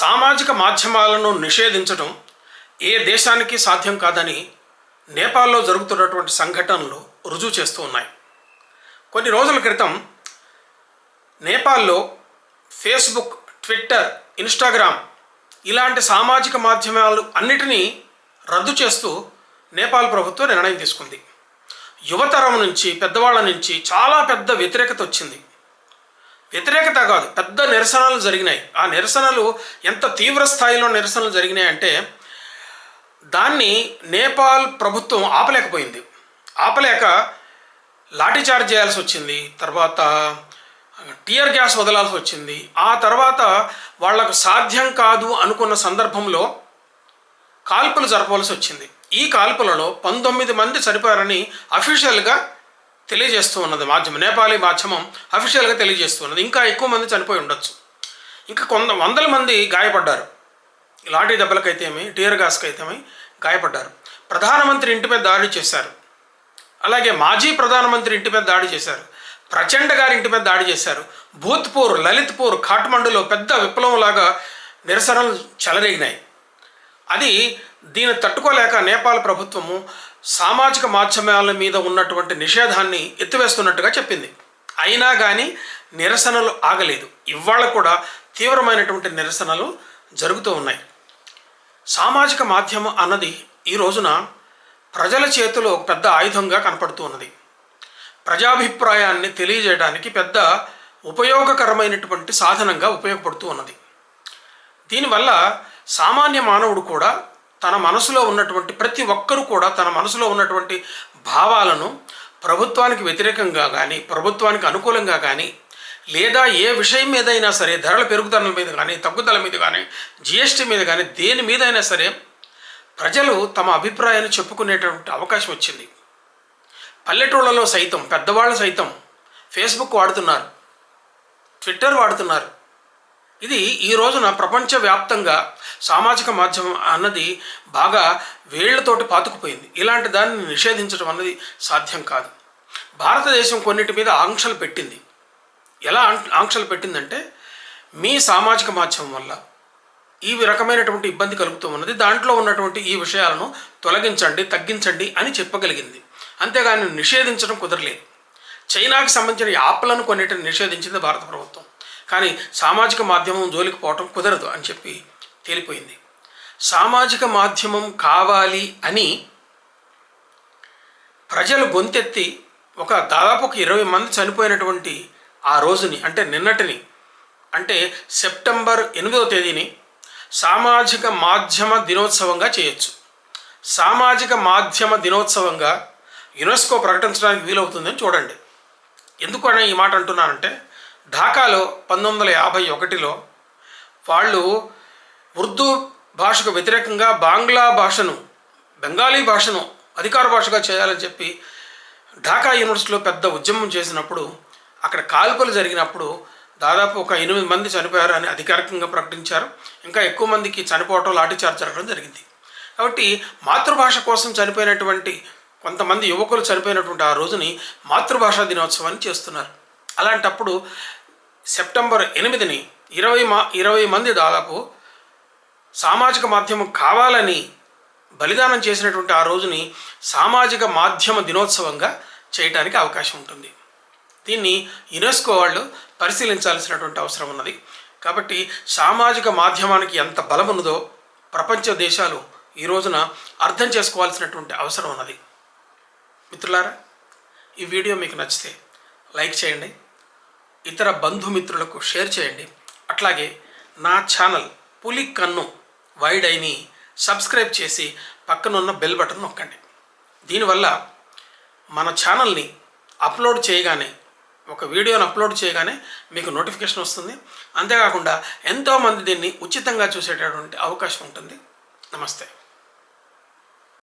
సామాజిక మాధ్యమాలను నిషేధించడం ఏ దేశానికి సాధ్యం కాదని నేపాల్లో జరుగుతున్నటువంటి సంఘటనలు రుజువు చేస్తూ ఉన్నాయి. కొన్ని రోజుల క్రితం నేపాల్లో ఫేస్బుక్ ట్విట్టర్ ఇన్స్టాగ్రామ్ ఇలాంటి సామాజిక మాధ్యమాలు అన్నిటినీ రద్దు చేస్తూ నేపాల్ ప్రభుత్వం నిర్ణయం తీసుకుంది. యువతరం నుంచి పెద్దవాళ్ళ నుంచి చాలా పెద్ద వ్యతిరేకత వచ్చింది. వ్యతిరేకత కాదు పెద్ద నిరసనలు జరిగినాయి. ఆ నిరసనలు ఎంత తీవ్ర స్థాయిలో నిరసనలు జరిగినాయి అంటే దాన్ని నేపాల్ ప్రభుత్వం ఆపలేకపోయింది. ఆపలేక లాఠీచార్జ్ చేయాల్సి వచ్చింది తర్వాత టియర్ గ్యాస్ వదలాల్సి వచ్చింది. ఆ తర్వాత వాళ్ళకు సాధ్యం కాదు అనుకున్న సందర్భంలో కాల్పులు జరపవలసి వచ్చింది. ఈ కాల్పులలో పంతొమ్మిది మంది చనిపోయారని అఫీషియల్గా తెలియజేస్తూ ఉన్నది. మాధ్యమం నేపాలీ మాధ్యమం అఫీషియల్గా తెలియజేస్తూ ఉన్నది. ఇంకా ఎక్కువ మంది చనిపోయి ఉండొచ్చు. ఇంకా కొంత వందల మంది గాయపడ్డారు. లాఠీ దెబ్బలకైతేమి టీయర్ గ్యాస్కి అయితేమి గాయపడ్డారు. ప్రధానమంత్రి ఇంటి మీద దాడి చేశారు. అలాగే మాజీ ప్రధానమంత్రి ఇంటి మీద దాడి చేశారు. ప్రచండ గారి ఇంటి మీద దాడి చేశారు. భూత్పూర్ లలిత్పూర్ ఖాట్మండులో పెద్ద విప్లవంలాగా నిరసనలు చెలరేగినాయి. అది దీన్ని తట్టుకోలేక నేపాల్ ప్రభుత్వము సామాజిక మాధ్యమాల మీద ఉన్నటువంటి నిషేధాన్ని ఎత్తివేస్తున్నట్టుగా చెప్పింది. అయినా కానీ నిరసనలు ఆగలేదు. ఇవాళ కూడా తీవ్రమైనటువంటి నిరసనలు జరుగుతూ ఉన్నాయి. సామాజిక మాధ్యమం అన్నది ఈ రోజున ప్రజల చేతిలో ఒక పెద్ద ఆయుధంగా కనపడుతూ ఉన్నది. ప్రజాభిప్రాయాన్ని తెలియజేయడానికి పెద్ద ఉపయోగకరమైనటువంటి సాధనంగా ఉపయోగపడుతూ ఉన్నది. దీనివల్ల సామాన్య మానవుడు కూడా తన మనసులో ఉన్నటువంటి ప్రతి ఒక్కరూ కూడా తన మనసులో ఉన్నటువంటి భావాలను ప్రభుత్వానికి వ్యతిరేకంగా కానీ ప్రభుత్వానికి అనుకూలంగా కానీ లేదా ఏ విషయం మీదైనా సరే ధరల పెరుగుదల మీద కానీ తగ్గుదల మీద కానీ జిఎస్టీ మీద కానీ దేని మీదైనా సరే ప్రజలు తమ అభిప్రాయాన్ని చెప్పుకునేటువంటి అవకాశం వచ్చింది. పల్లెటూళ్ళలో సైతం పెద్దవాళ్ళు సైతం ఫేస్బుక్ వాడుతున్నారు. ట్విట్టర్ వాడుతున్నారు. ఇది ఈ రోజున ప్రపంచవ్యాప్తంగా సామాజిక మాధ్యమం అన్నది బాగా వేళ్ళతోటి పాతుకుపోయింది. ఇలాంటి దాన్ని నిషేధించడం అన్నది సాధ్యం కాదు. భారతదేశం కొన్నిటి మీద ఆంక్షలు పెట్టింది. ఎలా ఆంక్షలు పెట్టిందంటే మీ సామాజిక మాధ్యమం వల్ల ఈ రకమైనటువంటి ఇబ్బంది కలుగుతూ ఉన్నది. దాంట్లో ఉన్నటువంటి ఈ విషయాలను తొలగించండి తగ్గించండి అని చెప్పగలిగింది. అంతేగాని నిషేధించడం కుదరలేదు. చైనాకి సంబంధించిన యాప్లను కొన్నిటిని నిషేధించింది భారత ప్రభుత్వం. కానీ సామాజిక మాధ్యమం జోలికి పోవటం కుదరదు అని చెప్పి తేలిపోయింది. సామాజిక మాధ్యమం కావాలి అని ప్రజలు గొంతెత్తి ఒక దాదాపు ఒక ఇరవై మంది చనిపోయినటువంటి ఆ రోజుని అంటే నిన్నటిని అంటే సెప్టెంబర్ ఎనిమిదవ తేదీని సామాజిక మాధ్యమ దినోత్సవంగా చేయొచ్చు. సామాజిక మాధ్యమ దినోత్సవంగా యునెస్కో ప్రకటించడానికి వీలవుతుందని చూడండి. ఎందుకు అని ఈ మాట అంటున్నానంటే ఢాకాలో పంతొమ్మిది వందల యాభై ఒకటిలో వాళ్ళు ఉర్దూ భాషకు వ్యతిరేకంగా బాంగ్లా భాషను బెంగాలీ భాషను అధికార భాషగా చేయాలని చెప్పి ఢాకా యూనివర్సిటీలో పెద్ద ఉద్యమం చేసినప్పుడు అక్కడ కాల్పులు జరిగినప్పుడు దాదాపు ఒక ఎనిమిది మంది చనిపోయారు అని అధికారికంగా ప్రకటించారు. ఇంకా ఎక్కువ మందికి చనిపోవటం లాఠీచార్జ్ జరగడం జరిగింది. కాబట్టి మాతృభాష కోసం చనిపోయినటువంటి కొంతమంది యువకులు చనిపోయినటువంటి ఆ రోజుని మాతృభాషా దినోత్సవాన్ని చేస్తున్నారు. అలాంటప్పుడు సెప్టెంబర్ ఎనిమిదిని ఇరవై మా ఇరవై మంది దాదాపు సామాజిక మాధ్యమం కావాలని బలిదానం చేసినటువంటి ఆ రోజుని సామాజిక మాధ్యమ దినోత్సవంగా చేయడానికి అవకాశం ఉంటుంది. దీన్ని యునెస్కో వాళ్ళు పరిశీలించాల్సినటువంటి అవసరం ఉన్నది. కాబట్టి సామాజిక మాధ్యమానికి ఎంత బలం ఉన్నదో ప్రపంచ దేశాలు ఈ రోజున అర్థం చేసుకోవాల్సినటువంటి అవసరం ఉన్నది. మిత్రులారా ఈ వీడియో మీకు నచ్చితే లైక్ చేయండి ఇతర బంధుమిత్రులకు షేర్ చేయండి. అట్లాగే నా ఛానల్ పులి కన్ను వైడ్ ఐని సబ్స్క్రైబ్ చేసి పక్కనున్న బెల్ బటన్ నొక్కండి. దీనివల్ల మన ఛానల్ని అప్లోడ్ చేయగానే ఒక వీడియోని అప్లోడ్ చేయగానే మీకు నోటిఫికేషన్ వస్తుంది. అంతేకాకుండా ఎంతోమంది దీన్ని ఉచితంగా చూసేటటువంటి అవకాశం ఉంటుంది. నమస్తే.